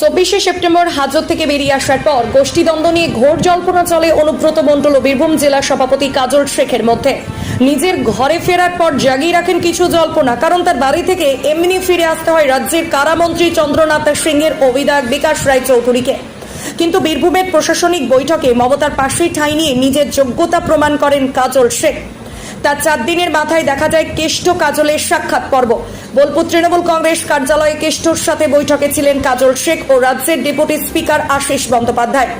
চব্বিশে সেপ্টেম্বর হাজত থেকে বেরিয়ে আসার পর গোষ্ঠীদ্বন্দ্ব নিয়ে ঘোর জল্পনা চলে অনুব্রত মণ্ডল ও বীরভূম জেলা সভাপতি কাজল শেখের মধ্যে। নিজের ঘরে ফেরার পর জাগিয়ে রাখেন কিছু জল্পনা, কারণ তার বাড়ি থেকে এমনি ফিরে আসতে হয় রাজ্যের কারামন্ত্রী চন্দ্রনাথ সিংহের অভিধায়ক বিকাশ রায় চৌধুরীকে। কিন্তু বীরভূমের প্রশাসনিক বৈঠকে মমতার পাশেই ঠাঁই নিয়ে নিজের যোগ্যতা প্রমাণ করেন কাজল শেখ। তার চার দিনের মাথায় দেখা যায় কেষ্ট কাজলের সাক্ষাৎ পর্ব। বোলপুর তৃণমূল কংগ্রেস কার্যালয়ে কেষ্টর সাথে বৈঠকে ছিলেন কাজল শেখ ও রাজ্যের ডেপুটি স্পিকার আশিস বন্দ্যোপাধ্যায়।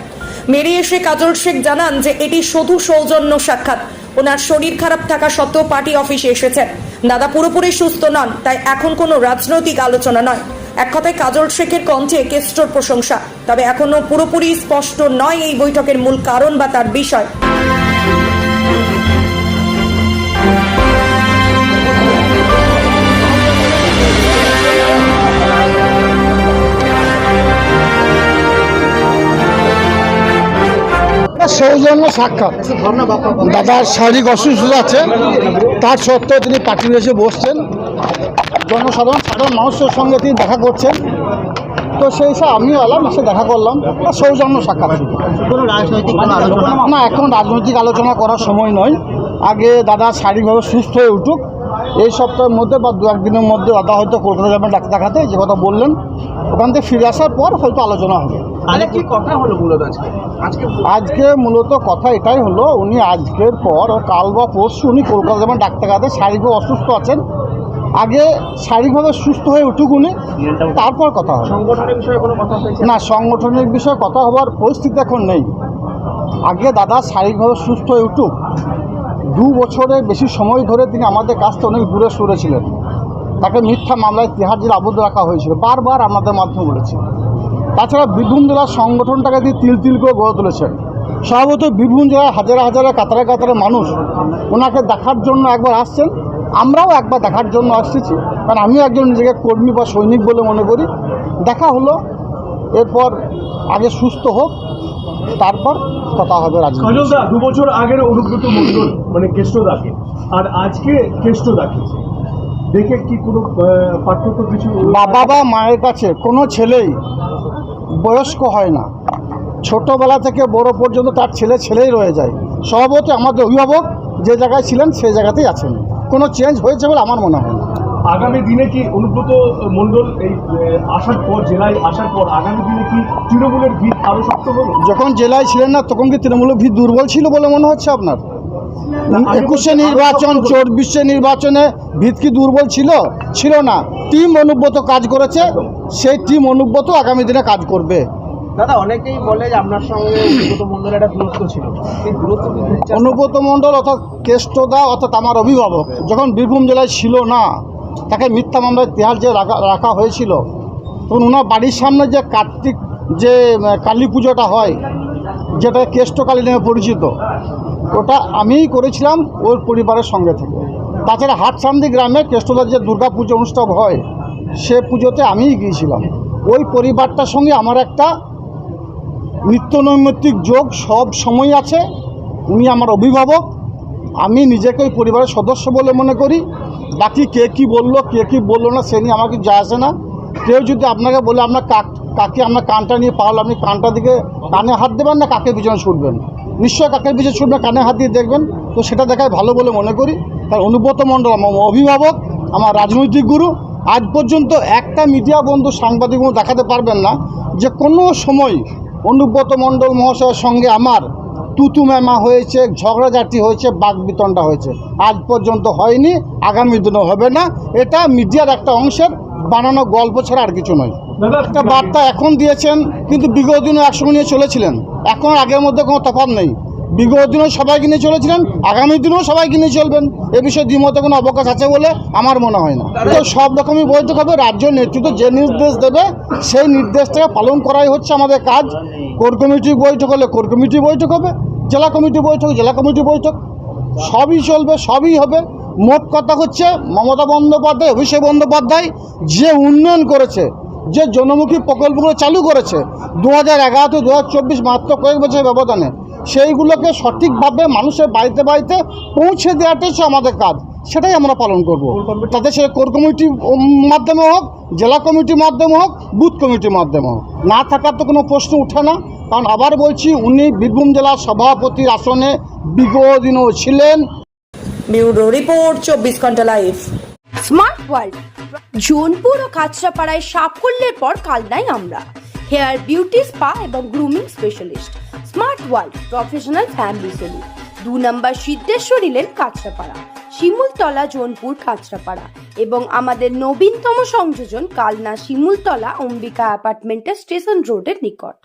বেরিয়ে এসে কাজল শেখ জানান যে এটি শুধু সৌজন্য সাক্ষাৎ। ওনার শরীর খারাপ থাকা সত্ত্বেও পার্টি অফিসে এসেছেন। দাদা পুরোপুরি সুস্থ নন, তাই এখন কোনো রাজনৈতিক আলোচনা নয়। এক কথায় কাজল শেখের কণ্ঠে কেষ্টর প্রশংসা, তবে এখনও পুরোপুরি স্পষ্ট নয় এই বৈঠকের মূল কারণ বা তার বিষয়। সৌজন্য সাক্ষাৎ। দাদার শারীরিক অসুস্থতা আছে তার সত্ত্বেও তিনি পার্টির এসে বসছেন। জনসাধারণ সাধারণ মানুষের সঙ্গে তিনি দেখা করছেন। তো সেই হিসাবে আমিও এলাম এসে দেখা করলাম। সৌজন্য সাক্ষাৎ। রাজনৈতিক আলোচনা? না এখন রাজনৈতিক আলোচনা করার সময় নয়। আগে দাদা শারীরিকভাবে সুস্থ হয়ে উঠুক। এই সপ্তাহের মধ্যে বা দু একদিনের মধ্যে দাদা হয়তো কলকাতা যাবেন ডাক্তার দেখাতে যে কথা বললেন ওখান থেকে ফিরে আসার পর হয়তো আলোচনা হবে। কি কথা হলো মূলত আজকে? আজকে আজকে মূলত কথা এটাই হলো উনি আজকের পর কাল বা পরশু উনি কলকাতা যাবেন ডাক্তার দেখাতে শারীরিকভাবে অসুস্থ আছেন। আগে শারীরিকভাবে সুস্থ হয়ে উঠুক উনি তারপর কথা হবে। সংগঠনের বিষয়ে কোনো কথা না সংগঠনের বিষয়ে কথা হওয়ার পরিস্থিতি এখন নেই। আগে দাদা শারীরিকভাবে সুস্থ হয়ে উঠুক দু বছরের বেশি সময় ধরে তিনি আমাদের কাছ থেকে অনেক দূরে সরেছিলেন তাকে মিথ্যা মামলায় তিহার জেলে আবদ্ধ রাখা হয়েছিল। বারবার আমাদের মাধ্যমে বলেছি। তাছাড়া বীরভূম জেলার সংগঠনটাকে তিনি তিল তিল করে গড়ে তুলেছেন। স্বভাবত বীরভূম জেলার হাজারে হাজারে কাতারে কাতারে মানুষ ওনাকে দেখার জন্য একবার আসছেন। আমরাও একবার দেখার জন্য আসতেছি। কারণ আমিও একজন নিজেকে কর্মী বা সৈনিক বলে মনে করি। দেখা হলো, এরপর আগে সুস্থ হোক, তারপর কথা হবে রাজনীতি দু বছর আগের অনুব্রত মন্ডল মানে কেষ্টদাকে আর আজকে কেষ্টদাকে দেখে কি কোনো পার্থক্য কিছু? বাবা বা মায়ের কাছে কোনো ছেলেই বয়স্ক হয় না। ছোটবেলা থেকে বড় পর্যন্ত তার ছেলে ছেলেই রয়ে যায়। স্বভাবতই আমাদের অভিভাবক যে জায়গায় ছিলেন সেই জায়গাতেই আছেন। কোনো চেঞ্জ হয়েছে বলে আমার মনে হয় না। আগামী দিনে কি অনুব্রত মন্ডল এই আসার পর জেলায় আসার পর আগামী দিনে কি তৃণমূলের ভিত আরও শক্ত হবে? যখন জেলায় ছিলেন না তখন কি তৃণমূলের ভিত দুর্বল ছিল বলে মনে হচ্ছে আপনার? একুশে নির্বাচন চব্বিশে নির্বাচনে ভিত কি দুর্বল ছিল? ছিল না। টিম অনুব্রত কাজ করেছে সেই টিম অনুব্রত আগামী দিনে কাজ করবে। দাদা অনেকেই বলে যে আপনার সঙ্গে অনুব্রত একটা দূরত্ব ছিল। দূরত্ব মণ্ডল অর্থাৎ কেষ্টদা অর্থাৎ আমার অভিভাবক যখন বীরভূম জেলায় ছিল না তাকে মিথ্যা মামলায় তেহার যে রাখা রাখা হয়েছিল, তখন ওনার বাড়ির সামনে যে কার্তিক যে কালী পুজোটা হয়, যেটা কেষ্টকালী নামে পরিচিত, ওটা আমিই করেছিলাম ওর পরিবারের সঙ্গে থেকে। তাছাড়া হাটসান্দি গ্রামে কেষ্টদার যে দুর্গা পুজো অনুষ্ঠান হয়, সে পুজোতে আমিই গিয়েছিলাম। ওই পরিবারটার সঙ্গে আমার একটা নিত্য নৈমিত্তিক যোগ সব সময় আছে। উনি আমার অভিভাবক আমি নিজেকে ওই পরিবারের সদস্য বলে মনে করি। বাকি কে কি বলল, কে কি বলল না, সে নিয়ে আমার কিছু যায় আসে না। কেউ যদি আপনাকে বলে আপনার কাক, কাকে আপনার কানটা নিয়ে পারল আপনি কানটা দিকে কানে হাত দেবেন না, কাকের পিছনে ছুটবেন? নিশ্চয় কাকের পিছনে ছুটবেন, কানে হাত দিয়ে দেখবেন। তো সেটা দেখায় ভালো বলে মনে করি। কারণ অনুব্রত মণ্ডল, আমার অভিভাবক, আমার রাজনৈতিক গুরু, আজ পর্যন্ত একটা মিডিয়া বন্ধু সাংবাদিক দেখাতে পারবেন না যে কোনো সময় অনুব্রত মণ্ডল মহাশয়ের সঙ্গে আমার তুতু ম্যামা হয়েছে ঝগড়াঝাটি হয়েছে বাক বিতণ্ডা হয়েছে। আজ পর্যন্ত হয়নি আগামী দিনেও হবে না। এটা মিডিয়ার একটা অংশের বানানো গল্প ছাড়া আর কিছু নয়। একটা বার্তা এখন দিয়েছেন কিন্তু বিগত দিনও একসঙ্গে নিয়ে চলেছিলেন। এখন আগের মধ্যে কোনো তফাৎ নেই। বিগত দিনও সবাই কিনে চলেছিলেন? আগামী দিনেও সবাই কিনে চলবেন? এ বিষয়ে দ্বিমতে কোনো অবকাশ আছে বলে আমার মনে হয় না। তো সব রকমই বৈঠক হবে, রাজ্য নেতৃত্ব যে নির্দেশ দেবে, সেই নির্দেশটাকে পালন করাই হচ্ছে আমাদের কাজ। কোর কমিটি বৈঠক হলে কোর কমিটি বৈঠক হবে, জেলা কমিটি বৈঠক, জেলা কমিটি বৈঠক। সবই চলবে, সবই হবে। মোট কথা হচ্ছে, মমতা বন্দ্যোপাধ্যায়, অভিষেক বন্দ্যোপাধ্যায় যে উন্নয়ন করেছে, যে জনমুখী প্রকল্পগুলো চালু করেছে দু হাজার এগারো দু হাজার চব্বিশ মাত্র কয়েক বছরের ব্যবধানে সেইগুলোকে সঠিকভাবে মানুষের বাড়িতে বাড়িতে পৌঁছে দেওয়াটাই হচ্ছে আমাদের কাজ। সেটাই আমরা পালন করব। তাদের সে কোর কমিটির মাধ্যমে হোক জেলা কমিটির মাধ্যমে হোক বুথ কমিটির মাধ্যমে হোক। না থাকার তো কোনো প্রশ্ন ওঠে না। কারণ আবার বলছি উনি বীরভূম জেলার সভাপতির আসনে বিগত দিনও ছিলেন। ব্যুরো রিপোর্ট চব্বিশ ঘণ্টা লাইভ। স্মার্ট ওয়ার্ল্ড জোনপুর ও কাঁচরাপাড়ায় সাফল্যের পর কালনাই আমরা। হেয়ার বিউটি স্পা এবং grooming specialist. World professional family salon. দু নম্বর সিদ্ধেশ্বরী লেন কাঁচরাপাড়া। শিমুলতলা জোনপুর কাঁচরাপাড়া। এবং আমাদের নবীনতম সংযোজন কালনা শিমুলতলা অম্বিকা অ্যাপার্টমেন্টের স্টেশন রোডের নিকট।